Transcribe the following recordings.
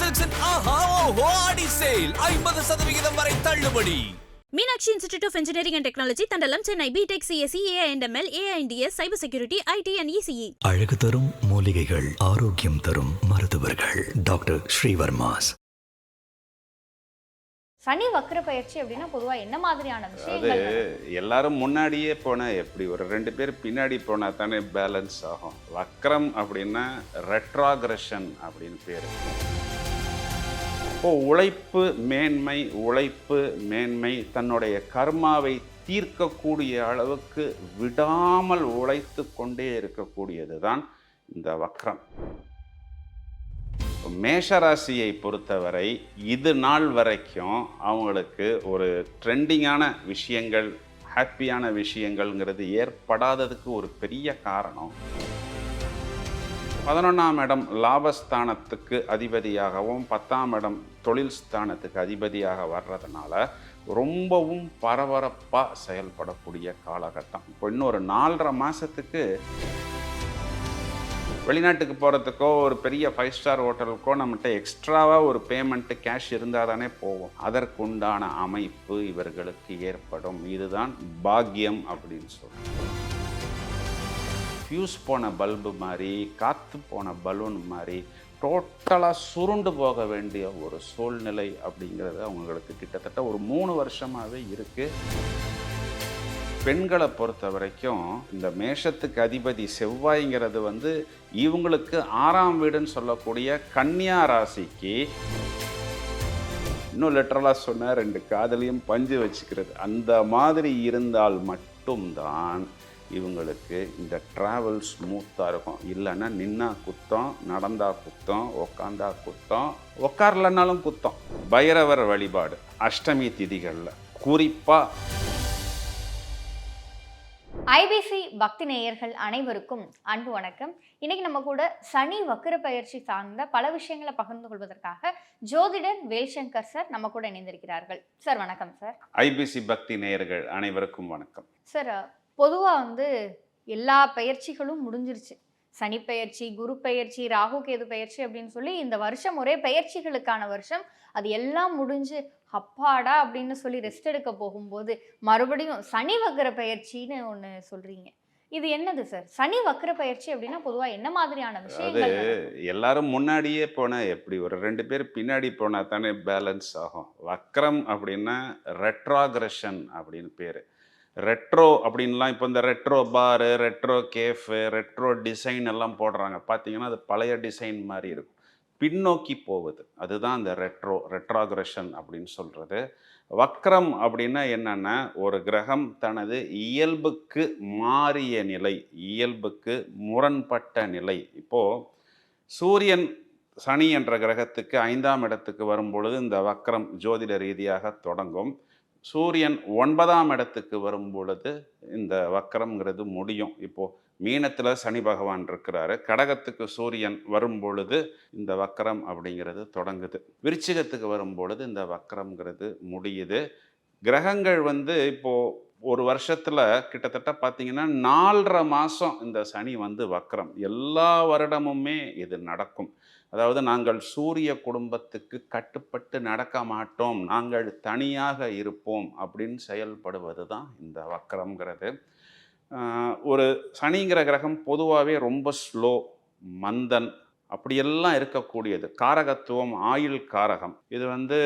சில்க்ஸின் ஆஹா ஓஹோ ஆடி சேல். ஐம்பது சதவிகிதம் வரை தள்ளுபடி. Meenakshi institute of engineering and technology Thandalam Chennai BTech CSC AI and ML AI and DS cyber security IT and ECE அழகு தரும் மூலிகைகள் ஆரோக்கியம் தரும் மருத்துவர்கள். டாக்டர் ஸ்ரீவர்மாஸ். சனி வக்ர பயிற்சி அப்படின்னா பொதுவா என்ன மாதிரியான அது விஷயங்கள் எல்லாரும் முன்னாடியே போனா எப்படி? ஒரு ரெண்டு பேர் பின்னாடி போனா தானே பேலன்ஸ் ஆகும். வக்ரம் அப்படின்னா ரெட்ராகிரஷன் அப்படின்னு பேர். இப்போ உழைப்பு மேன்மை உழைப்பு மேன்மை தன்னுடைய கர்மாவை தீர்க்கக்கூடிய அளவுக்கு விடாமல் உழைத்து கொண்டே இருக்கக்கூடியது தான் இந்த வக்ரம். மேஷராசியை பொறுத்தவரை இது நாள் வரைக்கும் அவங்களுக்கு ஒரு ட்ரெண்டிங்கான விஷயங்கள் ஹாப்பியான விஷயங்கள்ங்கிறது ஏற்படாததுக்கு ஒரு பெரிய காரணம். பதினொன்றாம் இடம் லாபஸ்தானத்துக்கு அதிபதியாகவும் பத்தாம் இடம் தொழில் ஸ்தானத்துக்கு அதிபதியாக வர்றதுனால ரொம்பவும் பரபரப்பாக செயல்படக்கூடிய காலகட்டம். இப்போ இன்னொரு நாலரை மாதத்துக்கு வெளிநாட்டுக்கு போகிறதுக்கோ ஒரு பெரிய ஃபைவ் ஸ்டார் ஹோட்டலுக்கோ நம்மகிட்ட எக்ஸ்ட்ராவாக ஒரு பேமெண்ட்டு கேஷ் இருந்தால் தானே போவோம் அதற்குண்டான அமைப்பு இவர்களுக்கு ஏற்படும். இதுதான் பாக்கியம் அப்படின்னு சொல்கிறோம் ஃபியூஸ் போன பல்பு மாதிரி காற்று போன பலூன் மாதிரி டோட்டலாக சுருண்டு போக வேண்டிய ஒரு சூழ்நிலை அப்படிங்கிறது அவங்களுக்கு கிட்டத்தட்ட ஒரு மூணு வருஷமாகவே இருக்குது பெண்களை பொறுத்த வரைக்கும் இந்த மேஷத்துக்கு அதிபதி செவ்வாய்ங்கிறது வந்து இவங்களுக்கு ஆறாம் வீடுன்னு சொல்லக்கூடிய கன்னியா ராசிக்கு இன்னும் லிட்டரலாக சொன்ன ரெண்டு காதலையும் பஞ்சு வச்சுக்கிறது. அந்த மாதிரி இருந்தால் மட்டும்தான் இவங்களுக்கு இந்த ட்ராவல் ஸ்மூத்தாக இருக்கும். இல்லைன்னா நின்னா குத்தம் நடந்தா குத்தம் உக்காந்தா குத்தம் உக்காரலனாலும் குத்தம். பைரவர் வழிபாடு அஷ்டமி திதிகளில். குறிப்பாக ஐபிசி பக்தி நேயர்கள் அனைவருக்கும் அன்பு வணக்கம். இன்னைக்கு நம்ம கூட சனி வக்ர பயிற்சி சார்ந்த பல விஷயங்களை பகிர்ந்து கொள்வதற்காக ஜோதிடர் வேல்சங்கர் சார் நம்ம கூட இணைந்திருக்கிறார்கள். சார் வணக்கம் சார். ஐபிசி பக்தி நேயர்கள் அனைவருக்கும் வணக்கம். சார் பொதுவாக வந்து எல்லா பயிற்சிகளும் முடிஞ்சிருச்சு. சனி பெயர்ச்சி குரு பெயர்ச்சி ராகு கேது பெயர்ச்சி அப்படின்னு சொல்லி இந்த வருஷம் ஒரே பெயர்ச்சிகளுக்கான வருஷம். அது எல்லாம் முடிஞ்சு அப்பாடா அப்படின்னு சொல்லி ரெஸ்ட் எடுக்க போகும்போது மறுபடியும் சனி வக்ர பயிற்சின்னு ஒன்று சொல்றீங்க. இது என்னது சார் சனி வக்ர பயிற்சி அப்படின்னா பொதுவாக என்ன மாதிரியான அது விஷயங்கள் நடக்கும்? எல்லாரும் முன்னாடியே போனால் எப்படி? ஒரு ரெண்டு பேர் பின்னாடி போனால் தானே பேலன்ஸ் ஆகும். வக்ரம் அப்படின்னா ரெட்ராகிரஷன் அப்படின்னு பேர். ரெட்ரோ அப்படின்லாம் இப்போ இந்த ரெட்ரோ பாரு ரெட்ரோ கேஃபு ரெட்ரோ டிசைன் எல்லாம் போடுறாங்க. பார்த்தீங்கன்னா அது பழைய டிசைன் மாதிரி இருக்கும். பின்னோக்கி போகுது. அதுதான் அந்த ரெட்ரோ ரெட்ராகிரஷன் அப்படின்னு சொல்கிறது வக்ரம் அப்படின்னா என்னென்னா ஒரு கிரகம் தனது இயல்புக்கு மாறிய நிலை இயல்புக்கு முரண்பட்ட நிலை. இப்போது சூரியன் சனி என்ற கிரகத்துக்கு ஐந்தாம் இடத்துக்கு வரும்பொழுது இந்த வக்ரம் ஜோதிட ரீதியாக தொடங்கும். சூரியன் ஒன்பதாம் இடத்துக்கு வரும் பொழுது இந்த வக்கரம்ங்கிறது முடியும். இப்போது மீனத்தில் சனி பகவான் இருக்கிறாரு. கடகத்துக்கு சூரியன் வரும் பொழுது இந்த வக்கரம் அப்படிங்கிறது தொடங்குது. விருச்சிகத்துக்கு வரும் பொழுது இந்த வக்கரம்ங்கிறது முடியுது. கிரகங்கள் வந்து இப்போது ஒரு வருஷத்தில் கிட்டத்தட்ட பார்த்தீங்கன்னா நாலரை மாதம் இந்த சனி வந்து வக்கரம். எல்லா வருடமுமே இது நடக்கும். அதாவது நாங்கள் சூரிய குடும்பத்துக்கு கட்டுப்பட்டு நடக்க மாட்டோம் நாங்கள் தனியாக இருப்போம் அப்படின்னு செயல்படுவது தான் இந்த வக்கரம்ங்கிறது. ஒரு சனிங்கிற கிரகம் பொதுவாகவே ரொம்ப ஸ்லோ மந்தன் அப்படியெல்லாம் இருக்கக்கூடியது. காரகத்துவம் ஆயுள் காரகம். இது வந்து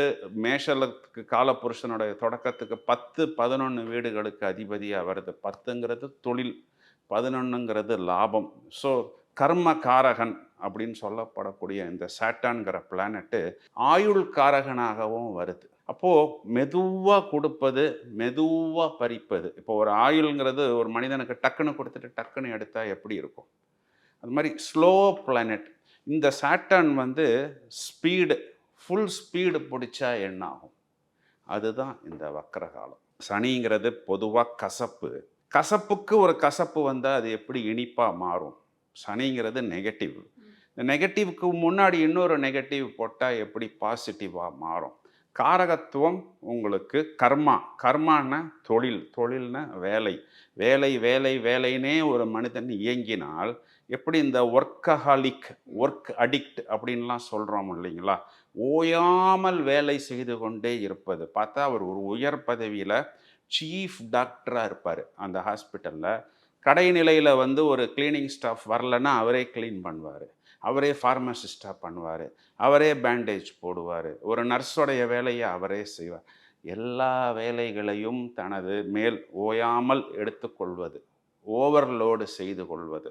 மேஷலத்துக்கு காலபுருஷனுடைய தொடக்கத்துக்கு பத்து பதினொன்று வீடுகளுக்கு அதிபதியாக வருது. பத்துங்கிறது தொழில் பதினொன்றுங்கிறது லாபம். ஸோ கர்ம காரகன் அப்படின்னு சொல்லப்படக்கூடிய இந்த சாட்டான்கிற பிளானட்டு ஆயுள் காரகனாகவும் வருது. அப்போது மெதுவாக கொடுப்பது மெதுவாக பறிப்பது. இப்போ ஒரு ஆயுள்ங்கிறது ஒரு மனிதனுக்கு டக்குன்னு கொடுத்துட்டு டக்குன்னு எடுத்தால் எப்படி இருக்கும்? அது மாதிரி ஸ்லோ பிளானட் இந்த சாட்டர்ன் வந்து ஸ்பீடு ஃபுல் ஸ்பீடு பிடிச்சா என்ன ஆகும் அதுதான் இந்த வக்கரகாலம் சனிங்கிறது பொதுவாக கசப்பு. கசப்புக்கு ஒரு கசப்பு வந்தால் அது எப்படி இனிப்பாக மாறும்? சனிங்கிறது நெகட்டிவ் இந்த நெகட்டிவ்க்கு முன்னாடி இன்னொரு நெகட்டிவ் போட்டால் எப்படி பாசிட்டிவாக மாறும்? காரகத்துவம் உங்களுக்கு கர்மா. கர்மான்னா தொழில். தொழில்னா வேலை. வேலை வேலை வேலைன்னே ஒரு மனிதன் இயங்கினால் எப்படி இந்த ஒர்க்கஹாலிக் ஒர்க் அடிக்ட் அப்படின்லாம் சொல்கிறோம் இல்லைங்களா? ஓயாமல் வேலை செய்து கொண்டே இருப்பது. பார்த்தா அவர் ஒரு உயர் பதவியில் சீஃப் டாக்டராக இருப்பார். அந்த ஹாஸ்பிட்டலில் கடை நிலையில் வந்து ஒரு கிளீனிங் ஸ்டாஃப் வரலன்னா அவரே க்ளீன் பண்ணுவார். அவரே ஃபார்மசிஸ்டாக பண்ணுவார். அவரே பேண்டேஜ் போடுவார். ஒரு நர்ஸோடைய வேலையை அவரே செய்வார். எல்லா வேலைகளையும் தனது மேல் ஓயாமல் எடுத்துக்கொள்வது ஓவர்லோடு செய்து கொள்வது.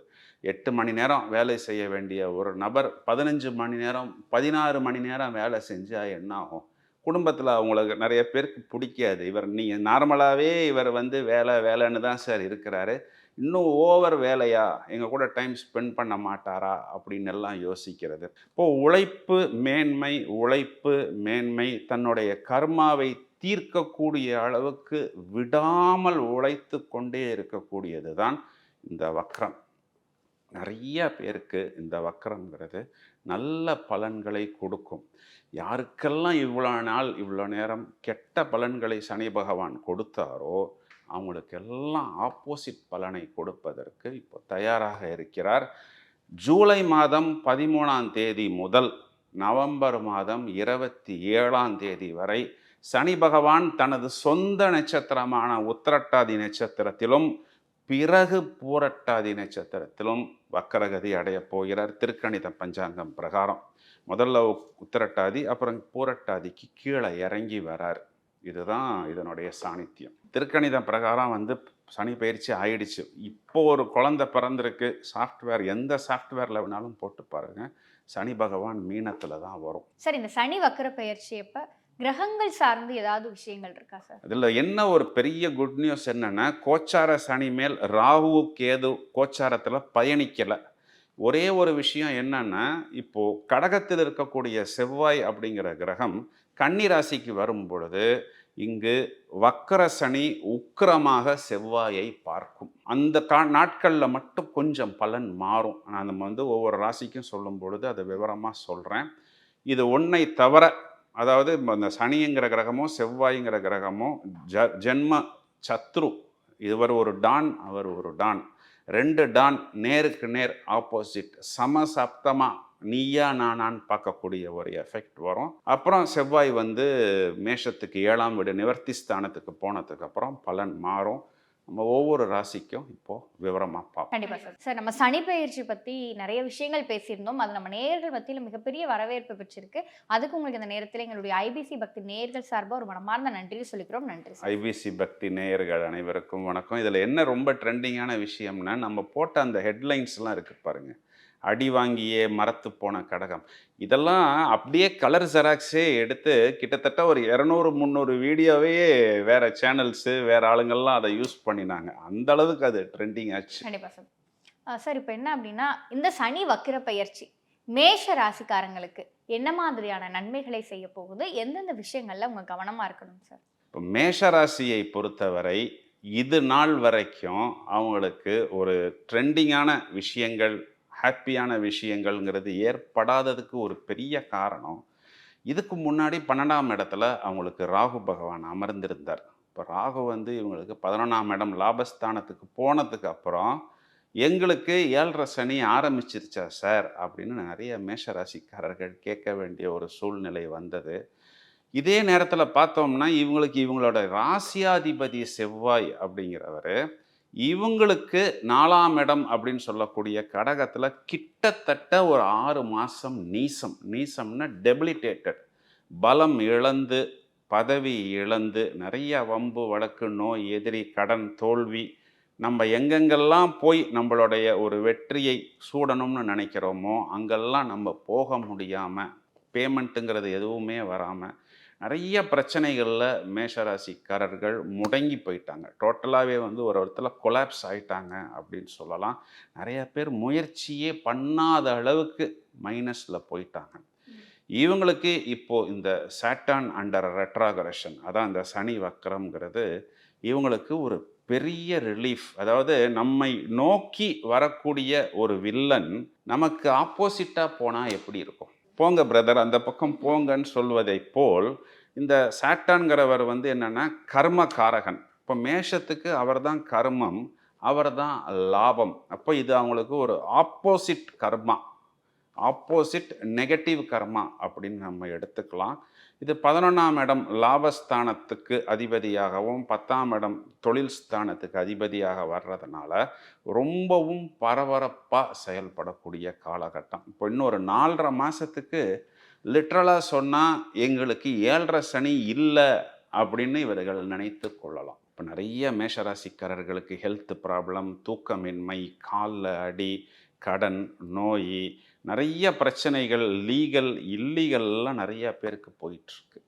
எட்டு மணி நேரம் வேலை செய்ய வேண்டிய ஒரு நபர் பதினஞ்சு மணி நேரம் பதினாறு மணி நேரம் வேலை செஞ்சால் என்ன ஆகும்? குடும்பத்தில் அவங்களுக்கு நிறைய பேருக்கு பிடிக்காது. இவர் நீங்கள் நார்மலாகவே இவர் வந்து வேலை வேலைன்னு தான் சார் இருக்கிறாரு. இன்னும் ஓவர் வேலையா? எங்கள் கூட டைம் ஸ்பெண்ட் பண்ண மாட்டாரா? அப்படின்னு எல்லாம் யோசிக்கிறது. இப்போது உழைப்பு மேன்மை உழைப்பு மேன்மை தன்னுடைய கர்மாவை தீர்க்கக்கூடிய அளவுக்கு விடாமல் உழைத்து கொண்டே இருக்கக்கூடியது தான் இந்த வக்ரம். நிறைய பேருக்கு இந்த வக்கரங்கிறது நல்ல பலன்களை கொடுக்கும். யாருக்கெல்லாம் இவ்வளோ நாள் இவ்வளோ நேரம் கெட்ட பலன்களை சனி பகவான் கொடுத்தாரோ அவங்களுக்கெல்லாம் ஆப்போசிட் பலனை கொடுப்பதற்கு இப்போ தயாராக இருக்கிறார். ஜூலை மாதம் பதிமூணாம் தேதி முதல் நவம்பர் மாதம் இருபத்தி ஏழாம் தேதி வரை சனி பகவான் தனது சொந்த நட்சத்திரமான உத்திரட்டாதி நட்சத்திரத்திலும் பிறகு பூரட்டாதி நட்சத்திரத்திலும் வக்கரகதி அடையப் போகிறார். திருக்கணித பஞ்சாங்கம் பிரகாரம். முதல்ல உத்திரட்டாதி அப்புறம் பூரட்டாதிக்கு கீழே இறங்கி வரார். இதுதான் இதனுடைய சாணித்தியம் திருக்கணித பிரகாரம் வந்து சனி பயிற்சி ஆயிடுச்சு. இப்போ ஒரு குழந்தை பிறந்திருக்கு. சாஃப்ட்வேர் எந்த சாஃப்ட்வேரில் வேணாலும் போட்டு பாருங்க. சனி பகவான் மீனத்தில் தான் வரும். சார் இந்த சனி வக்கர பயிற்சி அப்ப கிரகங்கள் சார்ந்து ஏதாவது விஷயங்கள் இருக்கா சார்? இதில் என்ன ஒரு பெரிய குட் நியூஸ் என்னன்னா கோச்சார சனி மேல் ராகு கேது கோச்சாரத்தில் பயணிக்கலை. ஒரே ஒரு விஷயம் என்னன்னா இப்போ கடகத்தில் இருக்கக்கூடிய செவ்வாய் அப்படிங்கிற கிரகம் கன்னி ராசிக்கு வரும் பொழுது இங்கு வக்கர சனி உக்கிரமாக செவ்வாயை பார்க்கும். அந்த கா நாட்களில் மட்டும் கொஞ்சம் பலன் மாறும். நான் நம்ம வந்து ஒவ்வொரு ராசிக்கும் சொல்லும் பொழுது அதை விவரமாக சொல்கிறேன் இது ஒன்றை தவிர அதாவது அந்த சனிங்கிற கிரகமோ செவ்வாய்ங்கிற கிரகமோ ஜ ஜென்ம சத்ரு இவர் ஒரு டான் அவர் ஒரு டான். ரெண்டு டான் நேருக்கு நேர் ஆப்போசிட். சமசப்தமா நீயா நானான்னு பார்க்கக்கூடிய ஒரு எஃபெக்ட் வரும். அப்புறம் செவ்வாய் வந்து மேஷத்துக்கு ஏழாம் வீடு நிவர்த்தி ஸ்தானத்துக்கு போனதுக்கு அப்புறம் பலன் மாறும். நம்ம ஒவ்வொரு ராசிக்கும் இப்போ விவரமா பார்ப்போம். கண்டிப்பா சார். சார் நம்ம சனி பயிற்சி பத்தி நிறைய விஷயங்கள் பேசியிருந்தோம். அது நம்ம நேயர்கள் மத்தியில் மிகப்பெரிய வரவேற்பு பெற்றிருக்கு. அதுக்கு உங்களுக்கு இந்த நேரத்தில் எங்களுடைய ஐபிசி பக்தி நேயர்கள் சார்பாக ஒரு மனமார்ந்த நன்றி சொல்லிக்கிறோம். நன்றி ஐபிசி பக்தி நேயர்கள் அனைவருக்கும் வணக்கம். இதில் என்ன ரொம்ப ட்ரெண்டிங்கான விஷயம்னா நம்ம போட்ட அந்த ஹெட்லைன்ஸ்லாம் இருக்கு பாருங்க. அடி வாங்கியே மரத்து போன கடகம். இதெல்லாம் அப்படியே கலர் ஜெராக்ஸே எடுத்து கிட்டத்தட்ட ஒரு இரநூறு முந்நூறு வீடியோவே வேற சேனல்ஸு வேற ஆளுங்கள்லாம் அதை யூஸ் பண்ணினாங்க. அந்த அளவுக்கு அது ட்ரெண்டிங் ஆச்சு. கண்டிப்பா சார். இப்போ என்ன அப்படின்னா இந்த சனி வக்கிர பயிற்சி மேஷ ராசிக்காரங்களுக்கு என்ன மாதிரியான நன்மைகளை செய்ய போகுது? எந்தெந்த விஷயங்கள்ல உங்க கவனமா இருக்கணும் சார்? இப்போ மேஷராசியை பொறுத்தவரை இது நாள் வரைக்கும் அவங்களுக்கு ஒரு ட்ரெண்டிங்கான விஷயங்கள் ஹாப்பியான விஷயங்கள்ங்கிறது ஏற்படாததுக்கு ஒரு பெரிய காரணம். இதுக்கு முன்னாடி பன்னெண்டாம் இடத்துல அவங்களுக்கு ராகு பகவான் அமர்ந்திருந்தார். இப்போ ராகு வந்து இவங்களுக்கு பதினொன்றாம் இடம் லாபஸ்தானத்துக்கு போனதுக்கு அப்புறம் எங்களுக்கு ஏழரை சனி ஆரம்பிச்சிருச்சா சார் அப்படின்னு நிறைய மேஷராசிக்காரர்கள் கேட்க வேண்டிய ஒரு சூழ்நிலை வந்தது. இதே நேரத்தில் பார்த்தோம்னா இவங்களுக்கு இவங்களோட ராசியாதிபதி செவ்வாய் அப்படிங்கிறவர் இவங்களுக்கு நாலாம் இடம் அப்படின்னு சொல்லக்கூடிய கடகத்தில் கிட்டத்தட்ட ஒரு ஆறு மாதம் நீசம். நீசம்னா டெபிலிட்டேட்டட் பலம் இழந்து பதவி இழந்து நிறைய வம்பு வழக்கு நோய் எதிரி கடன் தோல்வி நம்ம எங்கெங்கெல்லாம் போய் நம்மளுடைய ஒரு வெற்றியை சூடணும்னு நினைக்கிறோமோ அங்கெல்லாம் நம்ம போக முடியாமல் பேமெண்ட்டுங்கிறது எதுவுமே வராமல் நிறைய பிரச்சனைகளில் மேஷராசிக்காரர்கள் முடங்கி போயிட்டாங்க. டோட்டலாகவே வந்து ஒரு இடத்துல கொலாப்ஸ் ஆயிட்டாங்க அப்படின்னு சொல்லலாம். நிறைய பேர் முயற்சியே பண்ணாத அளவுக்கு மைனஸில் போயிட்டாங்க. இவங்களுக்கு இப்போ இந்த சாட்டான் அண்டர் ரெட்ராகரேஷன் அதான் இந்த சனி வக்கரம்ங்கிறது இவங்களுக்கு ஒரு பெரிய ரிலீஃப் அதாவது நம்மை நோக்கி வரக்கூடிய ஒரு வில்லன் நமக்கு ஆப்போசிட்டாக போனால் எப்படி இருக்கும்? போங்க பிரதர் அந்த பக்கம் போங்கன்னு சொல்வதை போல் இந்த சாட்டான்கிறவர் வந்து என்னென்னா கர்ம காரகன் இப்போ மேஷத்துக்கு அவர்தான் கர்மம் அவர் தான் லாபம். அப்போ இது அவங்களுக்கு ஒரு ஆப்போசிட் கர்மா. ஆப்போசிட் நெகட்டிவ் கர்மா அப்படின்னு நம்ம எடுத்துக்கலாம். இது பதினொன்றாம் இடம் லாபஸ்தானத்துக்கு அதிபதியாகவும் பத்தாம் இடம் தொழில் ஸ்தானத்துக்கு அதிபதியாக வர்றதுனால ரொம்பவும் பரபரப்பாக செயல்படக்கூடிய காலகட்டம். இப்போ இன்னொரு நாலரை மாதத்துக்கு லிட்ரலாக சொன்னால் எங்களுக்கு ஏழரை சனி இல்லை அப்படின்னு இவர்கள் நினைத்து கொள்ளலாம். இப்போ நிறைய மேஷராசிக்காரர்களுக்கு ஹெல்த் ப்ராப்ளம் தூக்கமின்மை காலில் அடி கடன் நோய் நிறைய பிரச்சனைகள் லீகல் இல்லீகல்லாம் நிறையா பேருக்கு போயிட்டுருக்கு.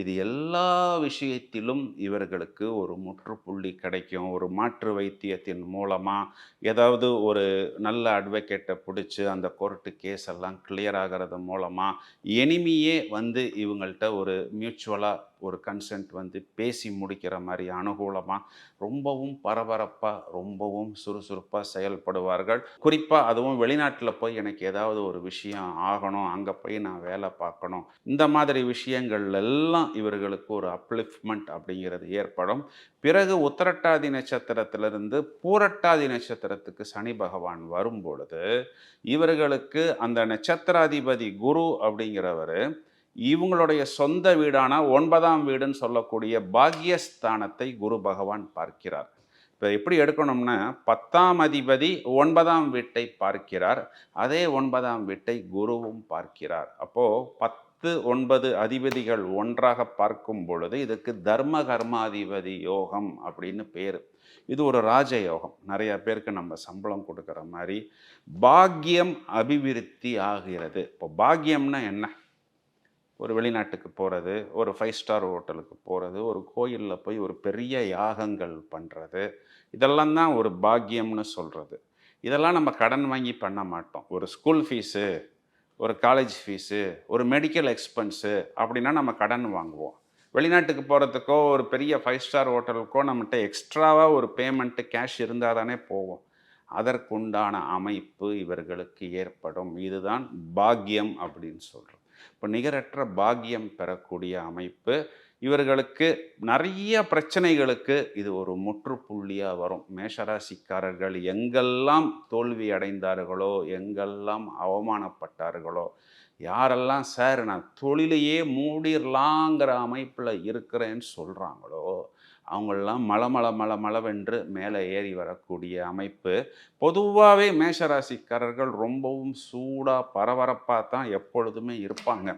இது எல்லா விஷயத்திலும் இவர்களுக்கு ஒரு முற்றுப்புள்ளி கிடைக்கும். ஒரு மாற்று வைத்தியத்தின் மூலமாக ஏதாவது ஒரு நல்ல அட்வொகேட்டை பிடிச்சி அந்த கோர்ட்டு கேஸ் எல்லாம் கிளியர் ஆகிறது மூலமாக எனிமையே வந்து இவங்கள்ட்ட ஒரு மியூச்சுவலாக ஒரு கன்சென்ட் வந்து பேசி முடிக்கிற மாதிரி அனுகூலமாக ரொம்பவும் பரபரப்பாக ரொம்பவும் சுறுசுறுப்பாக செயல்படுவார்கள். குறிப்பாக அதுவும் வெளிநாட்டில் போய் எனக்கு ஏதாவது ஒரு விஷயம் ஆகணும் அங்கே போய் நான் வேலை பார்க்கணும். இந்த மாதிரி விஷயங்கள் எல்லாம் இவர்களுக்கு ஒரு அப்லிஃப்ட்மெண்ட் அப்படிங்கிறது ஏற்படும். பிறகு உத்தரட்டாதி நட்சத்திரத்திலிருந்து பூரட்டாதி நட்சத்திரத்துக்கு சனி பகவான் வரும் பொழுது இவர்களுக்கு அந்த நட்சத்திராதிபதி குரு அப்படிங்கிறவர் இவங்களுடைய சொந்த வீடான ஒன்பதாம் வீடுன்னு சொல்லக்கூடிய பாக்யஸ்தானத்தை குரு பகவான் பார்க்கிறார். இப்போ எப்படி எடுக்கணும்னா பத்தாம் அதிபதி ஒன்பதாம் வீட்டை பார்க்கிறார். அதே ஒன்பதாம் வீட்டை குருவும் பார்க்கிறார். அப்போது பத்து ஒன்பது அதிபதிகள் ஒன்றாக பார்க்கும் பொழுது இதுக்கு தர்ம கர்மாதிபதி யோகம் அப்படின்னு பேர். இது ஒரு ராஜ யோகம். நிறைய பேருக்கு நம்ம சம்பளம் கொடுக்குற மாதிரி பாக்கியம் அபிவிருத்தி ஆகிறது. இப்போ பாக்கியம்னா என்ன? ஒரு வெளிநாட்டுக்கு போகிறது ஒரு ஃபைவ் ஸ்டார் ஹோட்டலுக்கு போகிறது ஒரு கோயிலில் போய் ஒரு பெரிய யாகங்கள் பண்ணுறது இதெல்லாம் தான் ஒரு பாக்கியம்னு சொல்கிறது இதெல்லாம் நம்ம கடன் வாங்கி பண்ண மாட்டோம். ஒரு ஸ்கூல் ஃபீஸு ஒரு காலேஜ் ஃபீஸு ஒரு மெடிக்கல் எக்ஸ்பென்ஸு அப்படின்னா நம்ம கடன் வாங்குவோம். வெளிநாட்டுக்கு போகிறதுக்கோ ஒரு பெரிய ஃபைவ் ஸ்டார் ஹோட்டலுக்கோ நம்மகிட்ட எக்ஸ்ட்ராவாக ஒரு பேமெண்ட்டு கேஷ் இருந்தால் தானே போவோம். அதற்குண்டான அமைப்பு இவர்களுக்கு ஏற்படும். இதுதான் பாக்கியம் அப்படின்னு சொல்கிறோம் இப்போ நிகரற்ற பாக்கியம் பெறக்கூடிய அமைப்பு இவர்களுக்கு நிறைய பிரச்சனைகளுக்கு இது ஒரு முற்றுப்புள்ளியாக வரும். மேஷராசிக்காரர்கள் எங்கெல்லாம் தோல்வி அடைந்தார்களோ எங்கெல்லாம் அவமானப்பட்டார்களோ யாரெல்லாம் சார் நான் தொழிலையே மூடிடலாங்கிற அமைப்பில் இருக்கிறேன்னு சொல்கிறாங்களோ அவங்களெல்லாம் மல மல மல மேலே ஏறி வரக்கூடிய அமைப்பு. பொதுவாகவே மேஷராசிக்காரர்கள் ரொம்பவும் சூடாக பரபரப்பாக தான் எப்பொழுதுமே இருப்பாங்க.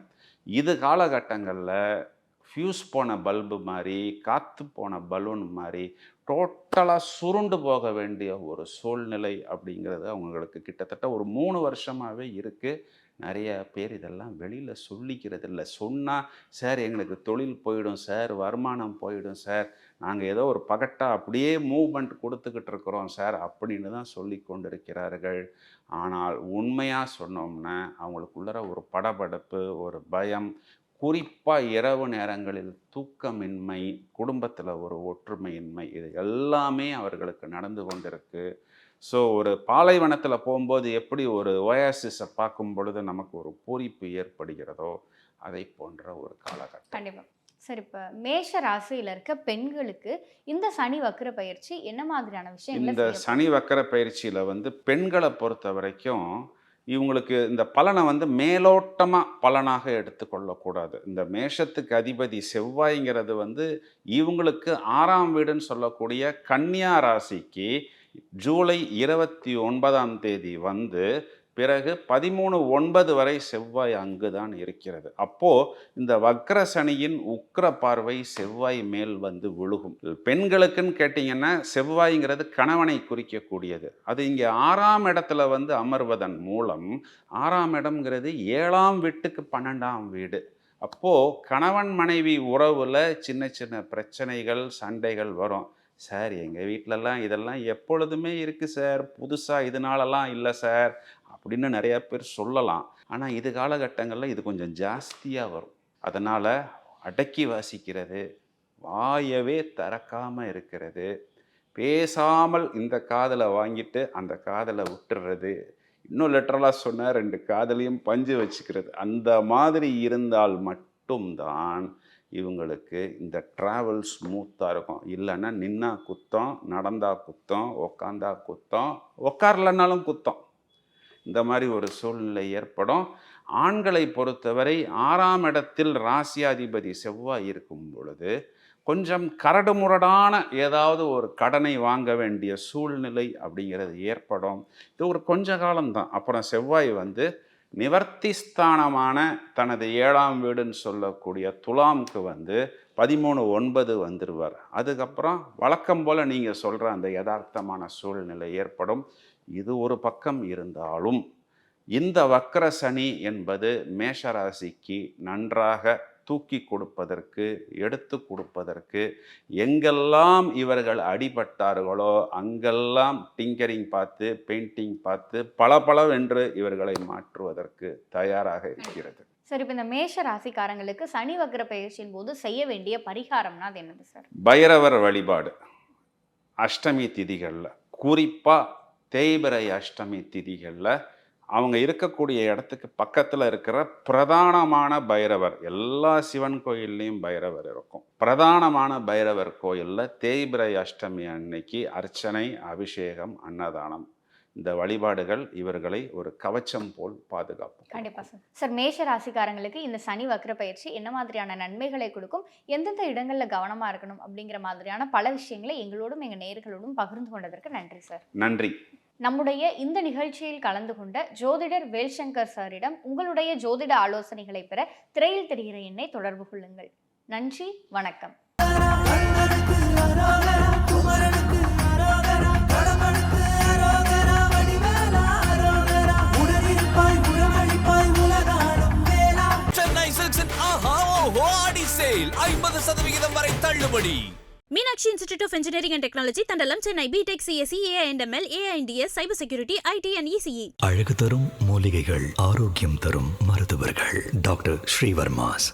இது காலகட்டங்களில் ஃப்யூஸ் போன பல்பு மாதிரி காற்று போன பலூன் மாதிரி டோட்டலாக சுருண்டு போக வேண்டிய ஒரு சூழ்நிலை அப்படிங்கிறது அவங்களுக்கு கிட்டத்தட்ட ஒரு மூணு வருஷமாகவே இருக்குது நிறைய பேர் இதெல்லாம் வெளியில் சொல்லிக்கிறது இல்லை சொன்னால் சார் எங்களுக்கு தொழில் போயிடும் சார் வருமானம் போயிடும் சார் நாங்கள் ஏதோ ஒரு பகட்டாக அப்படியே மூவ்மெண்ட் கொடுத்துக்கிட்டு இருக்கிறோம் சார் அப்படின்னு தான் சொல்லி கொண்டிருக்கிறார்கள். ஆனால் உண்மையாக சொன்னோம்னா அவங்களுக்குள்ளற ஒரு படபடப்பு ஒரு பயம் குறிப்பாக இரவு நேரங்களில் தூக்கமின்மை குடும்பத்தில் ஒரு ஒற்றுமையின்மை இது எல்லாமே அவர்களுக்கு நடந்து கொண்டிருக்கு. ஸோ ஒரு பாலைவனத்தில் போகும்போது எப்படி ஒரு ஓயாசிஸை பார்க்கும் பொழுது நமக்கு ஒரு பூரிப்பு ஏற்படுகிறதோ அதை போன்ற ஒரு காலகட்டம். கண்டிப்பாக சரி இப்போ மேஷ ராசியில இருக்க பெண்களுக்கு இந்த சனி வக்ர பயிற்சி என்ன மாதிரியான விஷயங்களை இந்த சனி வக்கர பயிற்சியில் வந்து பெண்களை பொறுத்த வரைக்கும் இவங்களுக்கு இந்த பலனை வந்து மேலோட்டமாக பலனாக எடுத்துக்கொள்ளக்கூடாது இந்த மேஷத்துக்கு அதிபதி செவ்வாய்ங்கிறது வந்து இவங்களுக்கு ஆறாம் வீடுன்னு சொல்லக்கூடிய கன்னியா ராசிக்கு ஜூலை இருபத்தி ஒன்பதாம் தேதி வந்து பிறகு பதிமூணு ஒன்பது வரை செவ்வாய் அங்கு தான் இருக்கிறது. அப்போ இந்த வக்ர சனியின் உக்ர பார்வை செவ்வாய் மேல் வந்து விழுகும். பெண்களுக்குன்னு கேட்டிங்கன்னா செவ்வாய்ங்கிறது கணவனை குறிக்கக்கூடியது. அது இங்கே ஆறாம் இடத்துல வந்து அமர்வதன் மூலம் ஆறாம் இடம்ங்கிறது ஏழாம் வீட்டுக்கு பன்னெண்டாம் வீடு. அப்போது கணவன் மனைவி உறவில் சின்ன சின்ன பிரச்சனைகள் சண்டைகள் வரும். சார் எங்கள் வீட்டிலலாம் இதெல்லாம் எப்பொழுதுமே இருக்குது சார். புதுசாக இதனாலலாம் இல்லை சார். அப்படின்னு நிறைய பேர் சொல்லலாம். ஆனால் இது காலகட்டங்களில் இது கொஞ்சம் ஜாஸ்தியாக வரும். அதனால் அடக்கி வாசிக்கிறது வாயவே திறக்காமல் இருக்கிறது பேசாமல் இந்த காதலை வாங்கிட்டு அந்த காதலை விட்டுறது. இன்னும் லிட்டரலாக சொன்னால் ரெண்டு காதலையும் பஞ்சு வச்சுக்கிறது. அந்த மாதிரி இருந்தால் மட்டும்தான் இவங்களுக்கு இந்த ட்ராவல் ஸ்மூத்தாக இருக்கும். இல்லைன்னா நின்னா குத்தம் நடந்தா குத்தம் உக்காந்தா குத்தம் உக்காரலன்னாலும் குத்தம். இந்த மாதிரி ஒரு சூழ்நிலை ஏற்படும். ஆண்களை பொறுத்தவரை ஆறாம் இடத்தில் ராசியாதிபதி செவ்வாய் இருக்கும் பொழுது கொஞ்சம் கரடுமுரடான ஏதாவது ஒரு கடனை வாங்க வேண்டிய சூழ்நிலை அப்படிங்கிறது ஏற்படும். இது ஒரு கொஞ்ச காலம்தான். அப்புறம் செவ்வாய் வந்து நிவர்த்தி ஸ்தானமான தனது ஏழாம் வீடுன்னு சொல்லக்கூடிய துலாம்க்கு வந்து பதிமூணு ஒன்பது வந்துடுவார் அதுக்கப்புறம் வழக்கம் போல் நீங்கள் சொல்கிற அந்த யதார்த்தமான சூழ்நிலை ஏற்படும். இது ஒரு பக்கம் இருந்தாலும் இந்த வக்ர சனி என்பது மேஷராசிக்கு நன்றாக தூக்கி கொடுப்பதற்கு எடுத்து கொடுப்பதற்கு எங்கெல்லாம் இவர்கள் அடிபட்டார்களோ அங்கெல்லாம் டிங்கரிங் பார்த்து பெயிண்டிங் பார்த்து பளபளவென்று இவர்களை மாற்றுவதற்கு தயாராக இருக்கிறது. சார் இப்போ இந்த மேஷ ராசிக்காரங்களுக்கு சனி வக்ர பயிற்சியின் போது செய்ய வேண்டிய பரிகாரம்னா அது என்னது சார்? பைரவர் வழிபாடு. அஷ்டமி திதிகளில் குறிப்பாக தேய்பிரை அஷ்டமி திதிகளில் அவங்க இருக்கக்கூடிய இடத்துக்கு பக்கத்தில் இருக்கிற பிரதானமான பைரவர் எல்லா சிவன் கோயில்லையும் பைரவர் இருக்கும். பிரதானமான பைரவர் கோயிலில் தேய்பிரை அஷ்டமி அன்னைக்கு அர்ச்சனை அபிஷேகம் அன்னதானம். இந்த வழிபாடுகள் இவர்களை ஒரு கவச்சம் போல் பாதுகாக்கும். கண்டிப்பா சார். சார் மேஷ ராசிக்காரங்களுக்கு இந்த சனி வக்ர பயிற்சி என்ன மாதிரியான நன்மைகளை கொடுக்கும் எந்தெந்த இடங்கள்ல கவனமா இருக்கணும் அப்படிங்கிற மாதிரியான பல விஷயங்களை எங்களோடும் எங்க நேயர்களோடும் பகிர்ந்து கொண்டதற்கு நன்றி சார். நன்றி. நம்முடைய இந்த நிகழ்ச்சியில் கலந்து கொண்ட ஜோதிடர் வேல்சங்கர் சாரிடம் உங்களுடைய ஜோதிட ஆலோசனைகளை பெற திரையில் தெரிகிற எண்ணை தொடர்பு கொள்ளுங்கள். நன்றி வணக்கம். சதவிகிதம் வரை தள்ளுபடி. Meenakshi institute of engineering and technology Thandalam Chennai BTech CSC AI and ML AI and DS cyber security IT and ECE அழகு தரும் மூலிகைகள் ஆரோக்கியம் தரும் மருத்துவர்கள். டாக்டர் ஸ்ரீவர்மாஸ்.